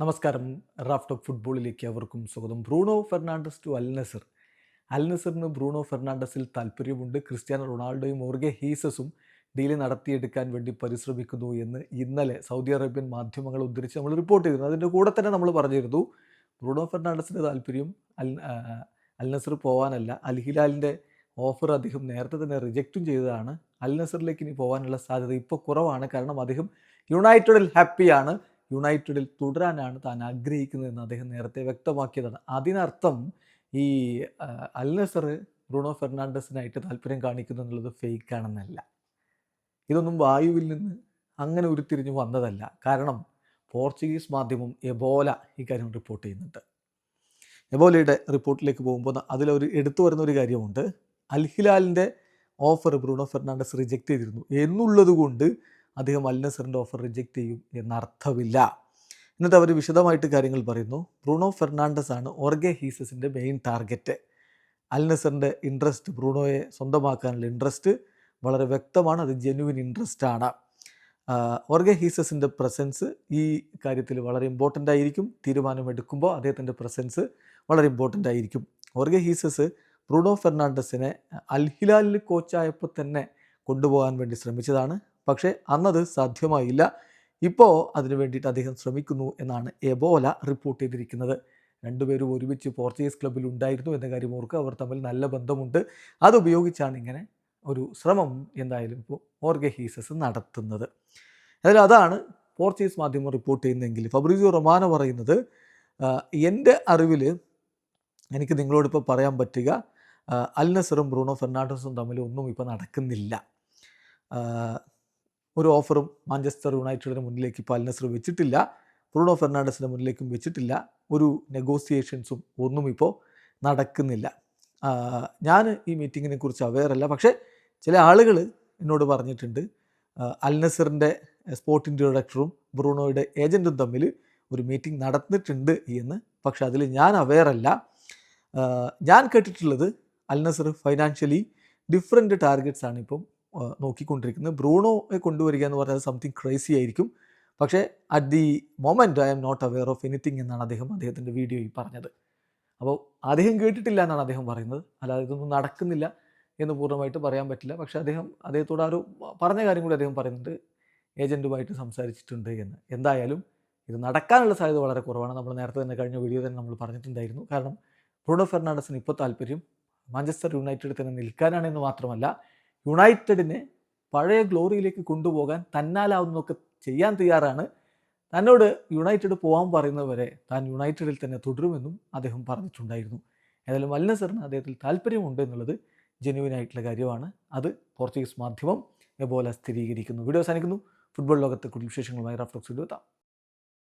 നമസ്കാരം. Raf of ഫുട്ബോളിലേക്ക് അവർക്കും സ്വാഗതം. Bruno Fernandes to Al Nassr അൽനസറിന് അൽ നസറിന് ബ്രൂണോ ഫെർണാണ്ടസിൽ താല്പര്യമുണ്ട്. ക്രിസ്ത്യാനോ റൊണാൾഡോയും ഓർഗെ ഹീസസും ഡീൽ നടത്തിയെടുക്കാൻ വേണ്ടി പരിശ്രമിക്കുന്നു എന്ന് ഇന്നലെ സൗദി അറേബ്യൻ മാധ്യമങ്ങൾ ഉദ്ധരിച്ച് നമ്മൾ റിപ്പോർട്ട് ചെയ്തിരുന്നു. അതിന്റെ കൂടെ തന്നെ നമ്മൾ പറഞ്ഞിരുന്നു ബ്രൂണോ ഫെർണാണ്ടസിന്റെ താല്പര്യം അൽ അൽനസർ നസർ പോകാനല്ല അൽഹിലാലിന്റെ ഓഫർ അദ്ദേഹം നേരത്തെ തന്നെ റിജക്റ്റും ചെയ്തതാണ്. അൽ നസറിലേക്ക് ഇനി പോകാനുള്ള സാധ്യത ഇപ്പോൾ കുറവാണ്. കാരണം അദ്ദേഹം യുണൈറ്റഡിൽ ഹാപ്പിയാണ്. യുണൈറ്റഡിൽ തുടരാനാണ് താൻ ആഗ്രഹിക്കുന്നതെന്ന് അദ്ദേഹം നേരത്തെ വ്യക്തമാക്കിയതാണ്. അതിനർത്ഥം ഈ Al Nassr Al Nassr Bruno ഫെർണാണ്ടസിനായിട്ട് താല്പര്യം കാണിക്കുന്നു എന്നുള്ളത് ഫേക്ക് ആണെന്നല്ല. ഇതൊന്നും വായുവിൽ നിന്ന് അങ്ങനെ ഉരുത്തിരിഞ്ഞു വന്നതല്ല. കാരണം പോർച്ചുഗീസ് മാധ്യമം എബോല ഇക്കാര്യം കാര്യം റിപ്പോർട്ട് ചെയ്യുന്നുണ്ട്. എബോലയുടെ റിപ്പോർട്ടിലേക്ക് പോകുമ്പോൾ അതിലൊരു എടുത്തു വരുന്ന ഒരു കാര്യമുണ്ട്. അൽഹിലാലിന്റെ ഓഫർ ബ്രൂണോ ഫെർണാണ്ടസ് റിജക്റ്റ് ചെയ്തിരുന്നു എന്നുള്ളത് കൊണ്ട് അദ്ദേഹം അൽ നസറിന്റെ ഓഫർ റിജക്റ്റ് ചെയ്യും എന്നർത്ഥമില്ല. എന്നിട്ട് അവർ വിശദമായിട്ട് കാര്യങ്ങൾ പറയുന്നു. ബ്രൂണോ ഫെർണാണ്ടസ് ആണ് ഓർഗെ ഹീസസിന്റെ മെയിൻ ടാർഗറ്റ് അൽ നസറിന്റെ ഇൻട്രസ്റ്റ് ബ്രൂണോയെ സ്വന്തമാക്കാനുള്ള ഇൻട്രസ്റ്റ് വളരെ വ്യക്തമാണ്. അത് ജെന്യുവിൻ ഇൻട്രസ്റ്റ് ആണ്. ഓർഗെ ഹീസസിന്റെ പ്രസൻസ് ഈ കാര്യത്തിൽ വളരെ ഇമ്പോർട്ടന്റ് ആയിരിക്കും. തീരുമാനമെടുക്കുമ്പോൾ അദ്ദേഹത്തിന്റെ പ്രസൻസ് വളരെ ഇമ്പോർട്ടന്റ് ആയിരിക്കും. ഓർഗെ ഹീസസ് ബ്രൂണോ ഫെർണാണ്ടസിനെ അൽഹിലാലിൽ കോച്ചായപ്പോൾ തന്നെ കൊണ്ടുപോകാൻ വേണ്ടി ശ്രമിച്ചതാണ്. പക്ഷേ അന്നത് സാധ്യമായില്ല. ഇപ്പോൾ അതിനു വേണ്ടിയിട്ട് അദ്ദേഹം ശ്രമിക്കുന്നു എന്നാണ് എബോല റിപ്പോർട്ട് ചെയ്തിരിക്കുന്നത്. രണ്ടുപേരും ഒരുമിച്ച് പോർച്ചുഗീസ് ക്ലബ്ബിൽ ഉണ്ടായിരുന്നു എന്ന കാര്യം ഓർക്കുക. അവർ തമ്മിൽ നല്ല ബന്ധമുണ്ട്. അതുപയോഗിച്ചാണ് ഇങ്ങനെ ഒരു ശ്രമം എന്തായാലും ഇപ്പോൾ ഓർഗെ ഹീസസ് നടത്തുന്നത്. അതിൽ അതാണ് പോർച്ചുഗീസ് മാധ്യമം റിപ്പോർട്ട് ചെയ്യുന്നതെങ്കിൽ. ഫബ്രിസിയോ റൊമാനോ പറയുന്നത് എന്റെ അറിവിൽ എനിക്ക് നിങ്ങളോടിപ്പോൾ പറയാൻ പറ്റുക അൽ നസറും ബ്രൂണോ ഫെർണാണ്ടസും തമ്മിൽ ഒന്നും ഇപ്പോൾ നടക്കുന്നില്ല. ഒരു ഓഫറും മാഞ്ചസ്റ്റർ യുണൈറ്റഡിന് മുന്നിലേക്ക് ഇപ്പോൾ അൽനസർ വെച്ചിട്ടില്ല. ബ്രൂണോ ഫെർണാണ്ടസിന്റെ മുന്നിലേക്കും വെച്ചിട്ടില്ല. ഒരു നെഗോസിയേഷൻസും ഒന്നും ഇപ്പോൾ നടക്കുന്നില്ല. ഞാൻ ഈ മീറ്റിങ്ങിനെ കുറിച്ച് അവെയർ അല്ല. പക്ഷേ ചില ആളുകൾ എന്നോട് പറഞ്ഞിട്ടുണ്ട് അൽനസറിന്റെ അൽ നസറിന്റെ സ്പോർട്ടിംഗ് ഡയറക്ടറും ബ്രൂണോയുടെ ഏജന്റും തമ്മിൽ ഒരു മീറ്റിംഗ് നടന്നിട്ടുണ്ട് എന്ന്. പക്ഷെ അതിൽ ഞാൻ അവെയർ അല്ല. ഞാൻ കേട്ടിട്ടുള്ളത് അൽനസർ ഫൈനാൻഷ്യലി ഡിഫറെന്റ് ടാർഗറ്റ്സ് ആണ് ഇപ്പം നോക്കിക്കൊണ്ടിരിക്കുന്നത്. ബ്രൂണോയെ കൊണ്ടുവരിക എന്ന് പറഞ്ഞാൽ സംതിങ് ക്രൈസി ആയിരിക്കും. പക്ഷേ at the moment I'm not aware of anything എന്നാണ് അദ്ദേഹം അദ്ദേഹത്തിന്റെ വീഡിയോയിൽ പറഞ്ഞത്. അപ്പോൾ അദ്ദേഹം കേട്ടിട്ടില്ല എന്നാണ് അദ്ദേഹം പറയുന്നത്. അല്ലാതെ ഇതൊന്നും നടക്കുന്നില്ല എന്ന് പൂർണമായിട്ട് പറയാൻ പറ്റില്ല. പക്ഷേ അദ്ദേഹം അദ്ദേഹത്തോട് ആ ഒരു പറഞ്ഞ കാര്യം കൂടി അദ്ദേഹം പറയുന്നുണ്ട്. ഏജന്റുമായിട്ട് സംസാരിച്ചിട്ടുണ്ട് എന്ന്. എന്തായാലും ഇത് നടക്കാനുള്ള സാധ്യത വളരെ കുറവാണ്. നമ്മൾ നേരത്തെ തന്നെ കഴിഞ്ഞ വീഡിയോ തന്നെ നമ്മൾ പറഞ്ഞിട്ടുണ്ടായിരുന്നു. കാരണം ബ്രൂണോ ഫെർണാണ്ടസിന് ഇപ്പോൾ താല്പര്യം മാഞ്ചസ്റ്റർ യുണൈറ്റഡിൽ തന്നെ നിൽക്കാനാണെന്ന് മാത്രമല്ല യുണൈറ്റഡിനെ പഴയ ഗ്ലോറിയിലേക്ക് കൊണ്ടുപോകാൻ തന്നാലാവുന്നതൊക്കെ ചെയ്യാൻ തയ്യാറാണ്. തന്നോട് യുണൈറ്റഡ് പോകാൻ പറയുന്നവരെ താൻ യുണൈറ്റഡിൽ തന്നെ തുടരുമെന്നും അദ്ദേഹം പറഞ്ഞിട്ടുണ്ടായിരുന്നു. ഏതായാലും മലിനസറിന് അദ്ദേഹത്തിൽ താല്പര്യമുണ്ട് എന്നുള്ളത് ജെന്യുവൻ ആയിട്ടുള്ള കാര്യമാണ്. അത് പോർച്ചുഗീസ് മാധ്യമം എബോല സ്ഥിരീകരിക്കുന്നു. വീഡിയോ അവസാനിക്കുന്നു. ഫുട്ബോൾ ലോകത്തെ കൂടുതൽ വിശേഷങ്ങളുമായി റഫ്ലക്സ് എത്താം.